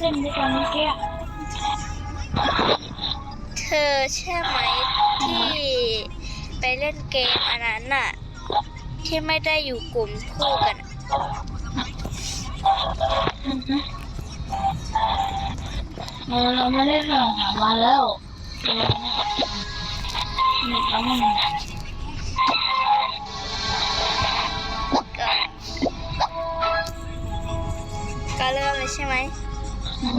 ขึ้นที่ตอนเมื่อกี้เธอใช่ไหมที่ไปเล่นเกมอันนั้นน่ะ ที่ไม่ได้อยู่กลุ่มคู่กันอะเออเราไม่ได้ส่งหาวันแล้วนี่เขาไม่ก็ก็เริ่มเลยใช่ไหม ป้า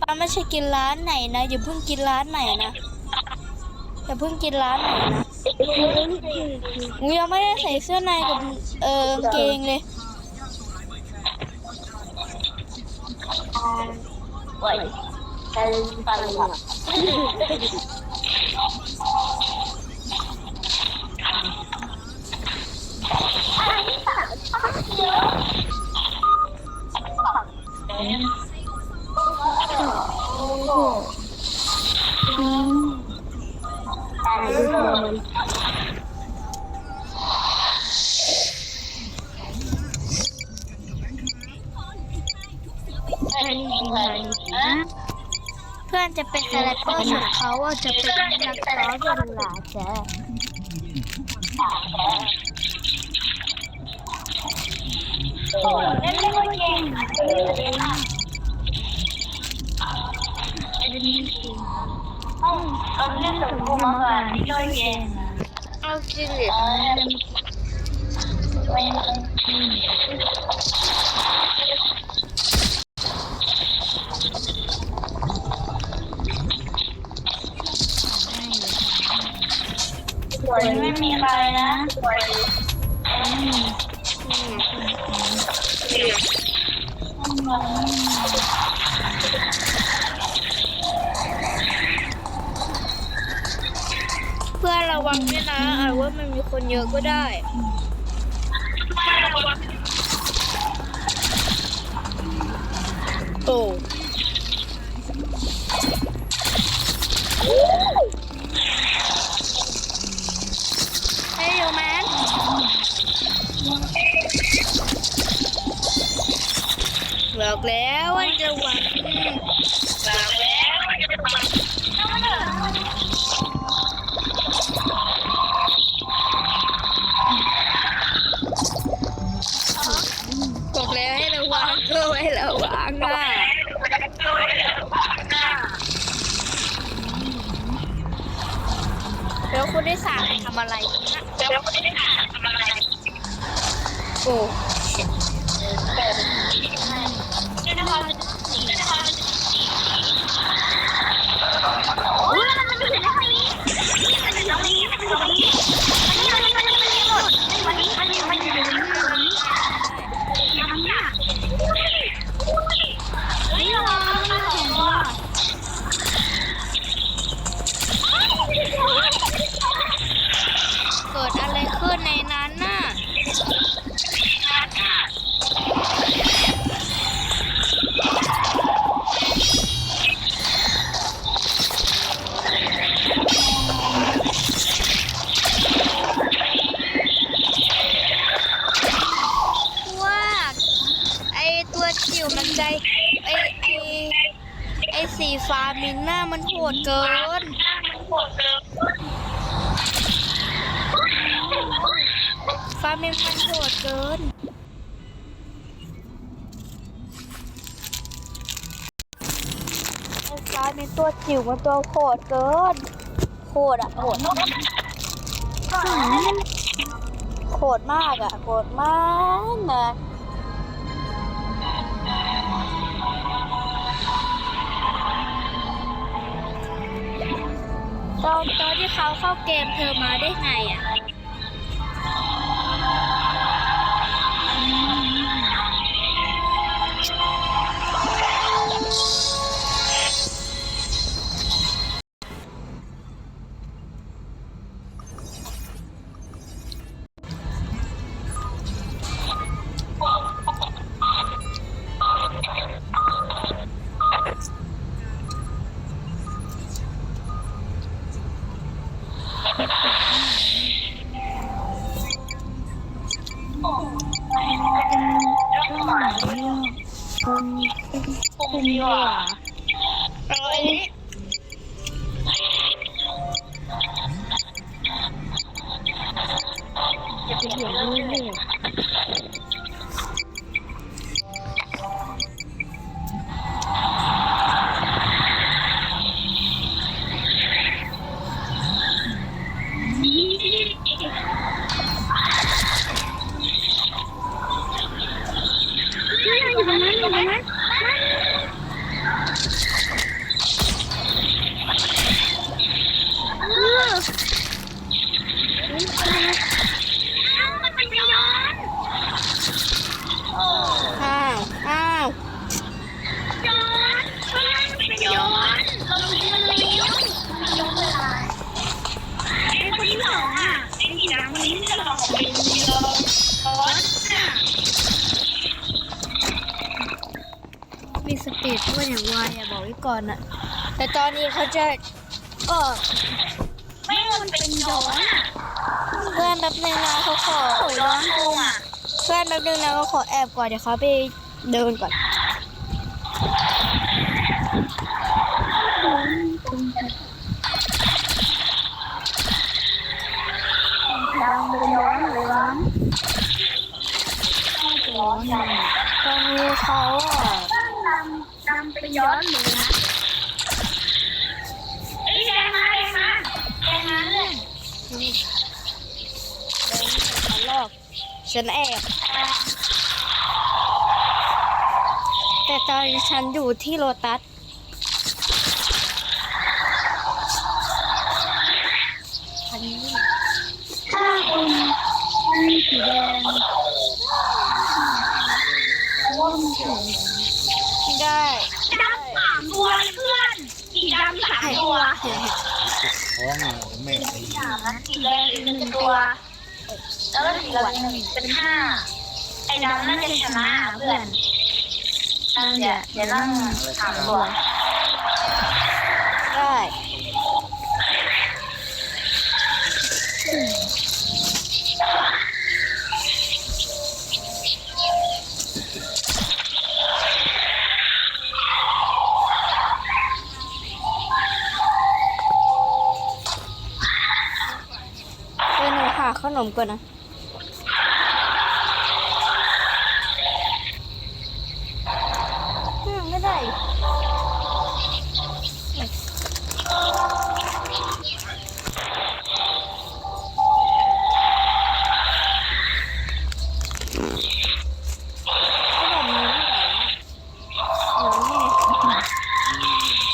ป้าไม่ใช่กินร้านไหนนะอย่าเพิ่งกินร้านไหนนะอย่าเพิ่งกินร้านไหนนะกูยังไม่ได้ใส่เสื้อในกับเออกางเกงเลยไหวใครไปอะโอ้โหอืมต จะเป็นคาแรคเตอร์ส่วนเขาอะจะเป็นนักร้องเป็นหลาจ้ะเล่นเล่นเก่งเอาเล่นสมมุติมาก่อนที่ด้วยเก่งเอาจริงเหรอ วยไม่มีใครนะสวยเพื่อระวังด้วยนะอาจว่ามันมีคนเยอะก็ได้โอ้ บอกแล้วว่าจะหวังบอกแล้วให้ระวังก็ไว้ระวังอะแล้วคุณได้สั่งทำอะไรนะโอ้ ฟ้ามินมันโหดเกิน ไอ้ฟ้ามินตัวจิ๋วมันตัวโหดเกิน โหดอะโหดโหดมากอะโหดมากนะตอนตอนที่เขาเข้าเกมเธอมาได้ไงอะ สปีดด้วยอย่างไวอะบอกไว้ก่อนอะแต่ตอนนี้เขาจะเออไม่มันเป็นย้อนอะเพื่อนแป๊บนึงนะเขาขอโอยร้อนกูอะเพื่อนแป๊บนึงนะเขาขอแอบก่อนเดี๋ยวเขาไปเดินก่อน ดังเป็นย้อนเลยร้อนร้อนดัง ตอนนี้เขาอะ ดำดำเป็นย้อนเลยนะไอ้แดงมาแดงมาแดงมาเลย เดินเขาลอก ฉันแอบ แต่ตอนนี้ฉันอยู่ที่โลตัสถ้าคุณมันมีสีแดงว่ามันสวยได้ดำสามตัวเลยเพื่อนสีดำสามตัวท้องอะแม่ตีสามนะสีแดงอีกหนึ่งตัว แล้วก็สีเหลืองเป็นห้าไอ้ดำน่าจะชนะเพื่อนนั่นเดี๋ยวเดี๋ยวนั่งสามตัวได้เดี๋ยวหนูหาขนมก่อนนะ อืมไม่ได้ ขนมนี้ที่ไหนอะหนูนี่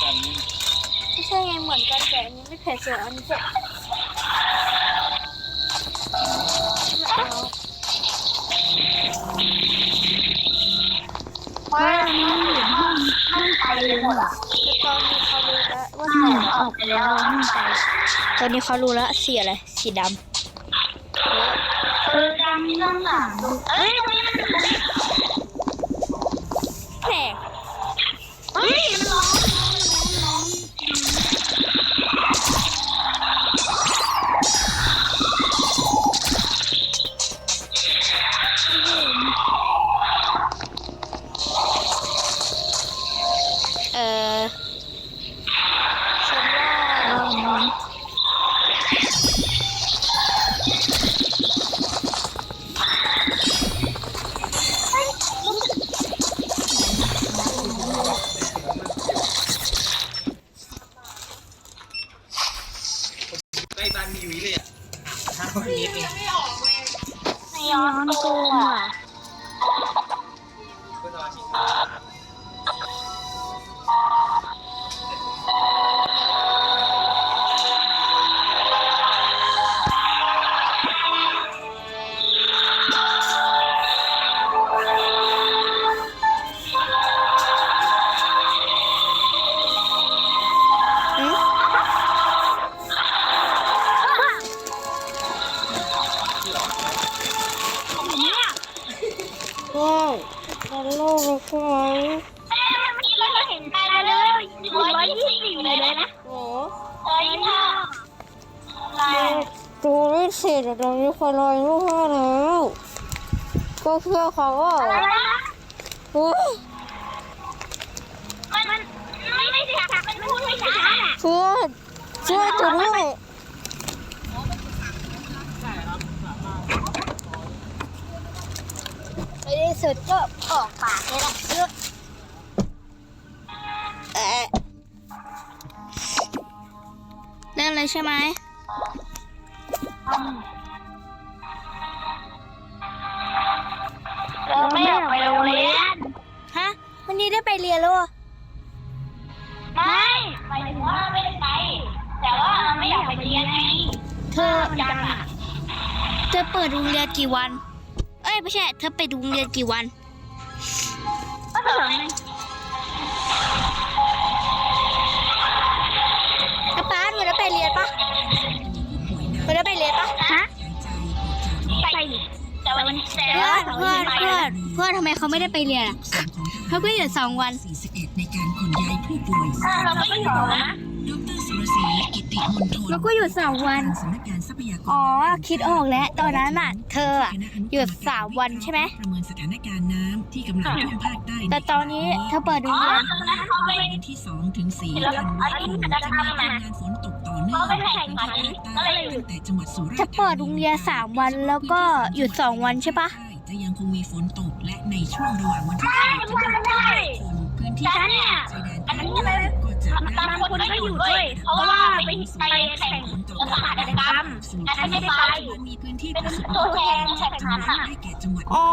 กันนี่ ไมือนกันแต่อันนี้ไม่เผ็ดส่วนอันนี้เผ็ดไม่าอันนี้มันอห้องห้องไปเลยหมดอะแต่ตอนนี้เขารู้แล้วว่าห้สีองออกไปแล้วห้องไปตอนนี้เขารู้แล้วสีอะไรสีดำเออดำนี่ต้องเอ้ยตรงนี้มัน เพื่อเขาอะอะไรนะโอ้มันมันไม่ไม่ช้ามันพูดไม่ช้าพูดช่วยตัวด้วยในที่สุดก็ออกปากเลยละเลือกเอ่อเล่นเลยใช่ไหม กี่วัน เอ้ย ไม่ใช่ เธอไปโรงเรียนกี่วันก็เถอะกระป้าหนูได้ไปเรียนปะหนูได้ไปเรียนปะฮะไปดิแต่วันแต่เพื่อว่านเพื่อนเพื่อนเพื่อนทำไมเขาไม่ได้ไปเรียนอะเขาก็อยู่สองวัน41ในการขนย้ายผู้ป่วยเราก็อยู่นะดรสุรศรีกิติมนทนแล้วก็อยู่สามวันสำนักงานทรัพยากร อ๋อ คิดออกแล้ว ตอนนั้นอะ เธออะหยุดสามวันใช่ไหม ประเมินสถานการณ์น้ำที่กำลังท่วมภาคใต้แต่ตอนนี้เธอเปิดโรงอ๋อเรียนตอนนั้นเขาไปวันที่2ถึง4ธันวาคมจะมีปริมาณฝนตกต่อเนื่องเขาไปแข่งขันก็เลยหยุดตั้งแต่จังหวัดสุราษฎร์จะเปิดโรงเรียนสามวันแล้วก็หยุดสองวันใช่ปะ จะยังคงมีฝนตกและในช่วงระหว่างวันที่4ถึงวันที่5คมพื้นที่ฉันเนี่ยชายแดนอันภาคนี้ใต้ก็จะได้บางคนก็อยู่ด้วย เพราะว่า ไปไปแข่งสถานกรรมอันนั้นไม่ไปมีพื้นที่เป็นประสบตัวแทนแข่งขันอะได้แก่จังหวัดอ๋อ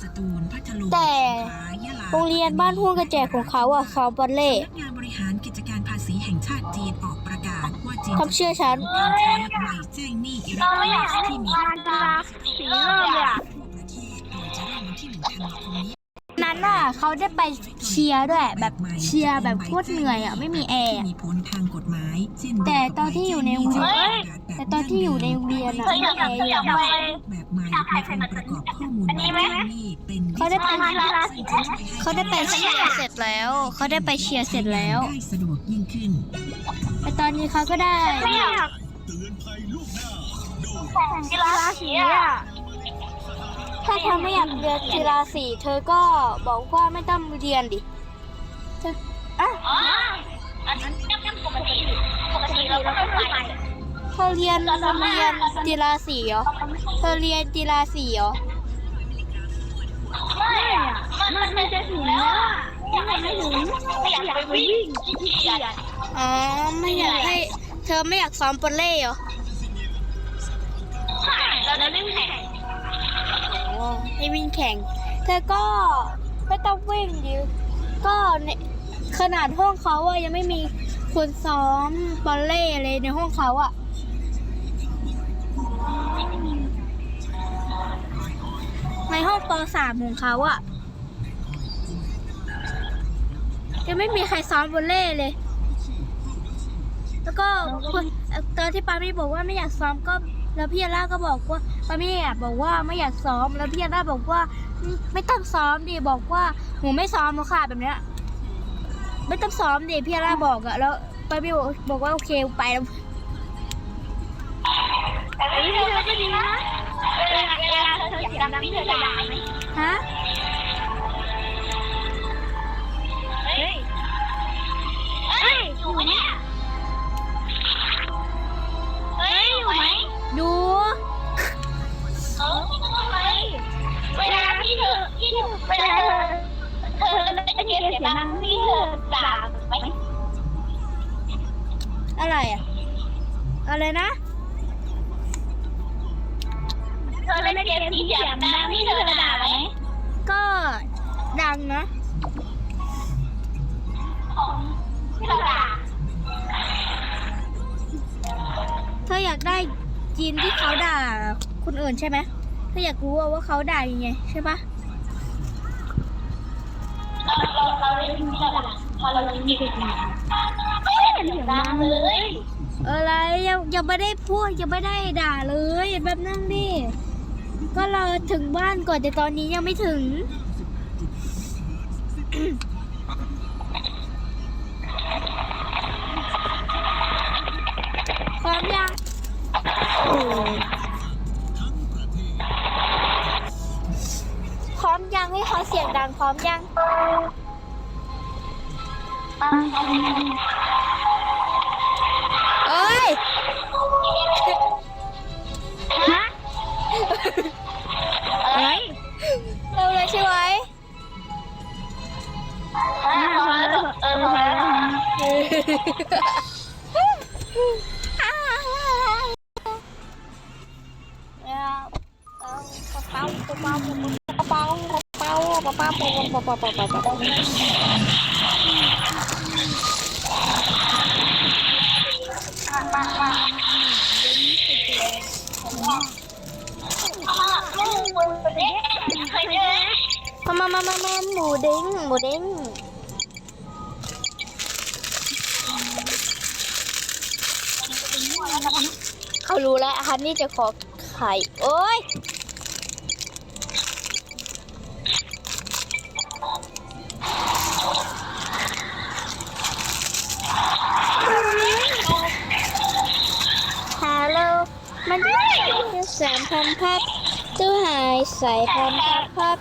สตูลพัทลุงแต่สงขลายะลาโรงเรียนบ้านห้วงกระแจของเขาอะซ้อมบอลเล่สำนักงานบริหารกิจการภาษีแห่งชาติจีนออกประกาศว่าจีนความเชื่อฉันการใช้ใบแจ้งหนี้อิเล็กเราทรอไม่อยากนิกให้ส์ที่มีการกีฬาสีเริ่มเลยอะ นั้นน่ะเขาได้ไปเชียร์ด้วยแบบเชียร์แบบโคตรเหนื่อยอะไม่มีแอร์ที่มีผลทางกฎหมายเช่นแต่ตอนที่อยู่ในโรงเรียนแต่ตอนที่อยู่ในโรงเรียนอะเคยอยากอยากไปแบบใหม่มีการประกอบข้อมูลไว้ที่เป็นเขาได้ไปกีฬาสีเขาได้ไปเชียร์เสร็จแล้วเขาได้ไปเชียร์เสร็จแล้วได้สะดวกยิ่งขึ้นแต่ตอนนี้เขาก็ได้ไม่อยากแข่งกีฬาสีอะ ถ้าเธอไม่อยากเรียนกีฬาสีเธอก็บอกว่าไม่ต้องเรียนดิเธออะอ๋ออันนั้นก็ปกติปกติเราก็ไม่ไปเธอเรียนโรงเรียนกีฬาสีเหรอเธอเรียนกีฬาสีเหรอไม่อะมันมันจะถึงแล้วอะยังไม่ถึงไม่อยากไปวิ่งขี้เกียจอ๋อไม่อยากให้เธอไม่อยากซ้อมบอลเล่เหรอใช่เราจะเล่นแข่งอ๋อ ให้วิ่งแข่ง เธอก็ไม่ต้องวิ่งดิก็ในขนาดห้องเขาอะยังไม่มีคนซ้อมบอลเล่เลยในห้องเขาอะในห้องปสามของเขาอะยังไม่มีใครซ้อมบอลเล่เลย แล้วก็คนตอนที่ปามี่บอกว่าไม่อยากซ้อมก็ แล้วพี่ยาล่าก็บอกว่า ปามี่อะบอกว่าไม่อยากซ้อมแล้วพี่ยาล่าบอกว่าอืมไม่ต้องซ้อมดิบอกว่าหนูไม่ซ้อมแล้วค่ะแบบเนี้ยไม่ต้องซ้อมดิพี่ยาล่าบอกอะแล้วปามี่บอกบอกว่าโอเคไปแล้วแต่ไม่เธอก็ดีนะเวลาเวลาเธอเสียงดังเธอจะด่าไหมฮะ อะไรอะอะไรนะ เธอได้เสียงที่เสียงดังที่เธอด่าไหมก็ดังนะของที่เธอด่าเธออยากได้จีนที่เขาด่าคนอื่นใช่ไหมเธออยากรู้ว่าว่าเขาด่ายังไงใช่ปะเราเราเราเล่นที่เราด่าพอเราเล่นที่เราด่าไม่ เห็นเสียงดังเลยอะไรยังยังไม่ได้พูดยังไม่ได้ด่าเลยแบบนั่งดิก็ราถึงบ้านก่อนแต่ตอนนี้ยังไม่ถึง พร้อมยังพร้อมยังให้เขาเสียงดังพร้อมยัง เอ้ย ฮะอะไรเร็วเลยใช่ไหมฮะพอแล้วเออพอแล้ว มามามาลูกมือเด็กเคยเจอมามามามาหมูเด้งหมูเด้งเขารู้แล้วฮันนี่จะขอไข่โอ้ย มันจะแสนพันพัดตู้หายใส่พันพัดพัด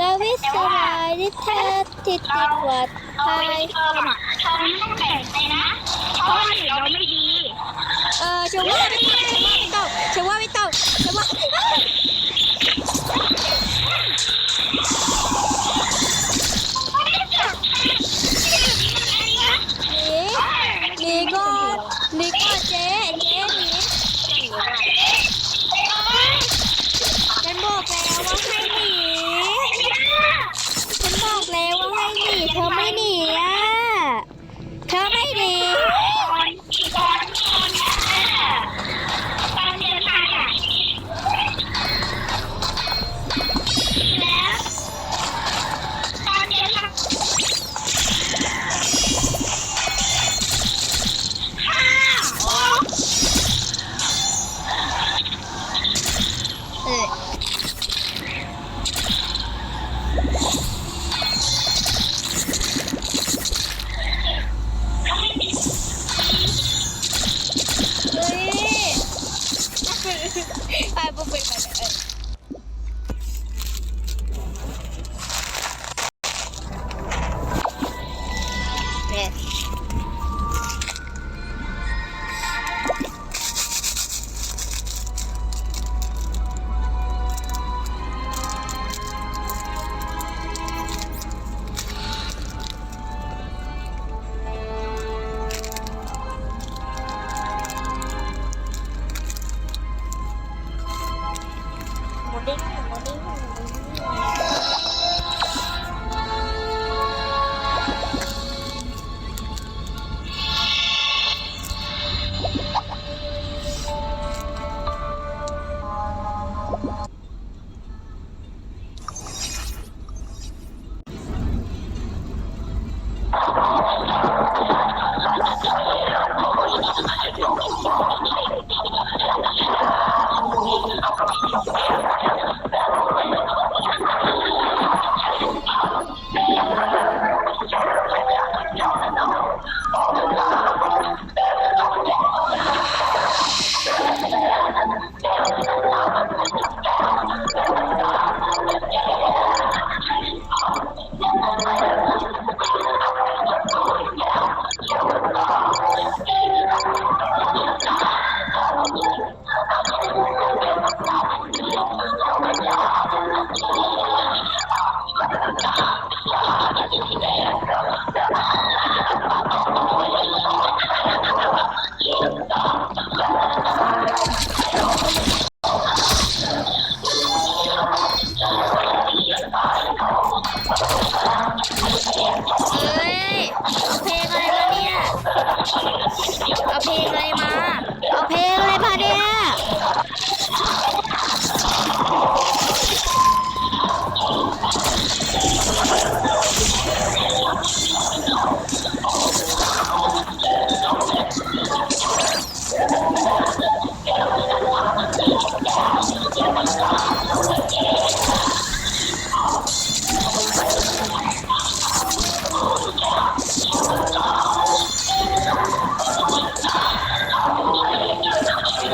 ดาวิสลายที่เธอติดติดวัดไทยเพิ่มอะเธอไม่ต้องแบ่งไปนะ เพราะว่าเดี๋ยวเราไม่ดี เออฉันว่าชมว่าไม่ต้อ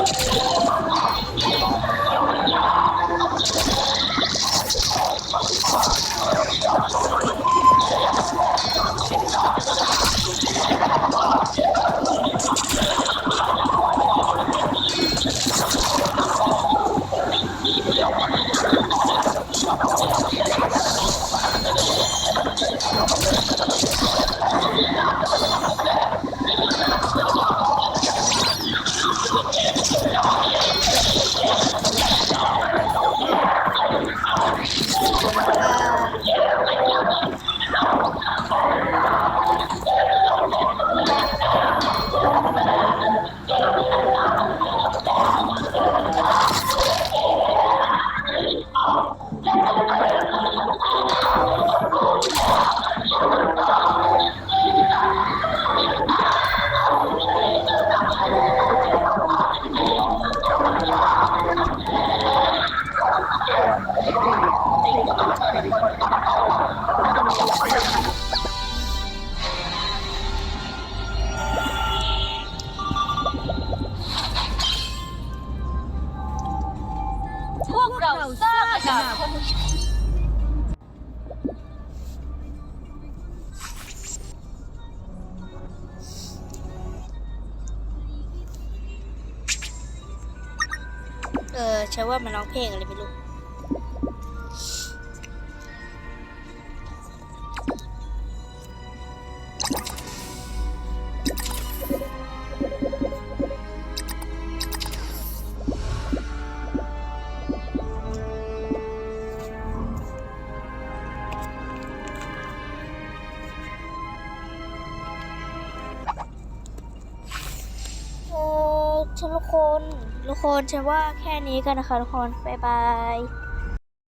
Oh! เออใช่ว่ามันร้องเพลงอะไรไม่รู้ คนฉันว่าแค่นี้กันนะคะทุกคน บ๊ายบาย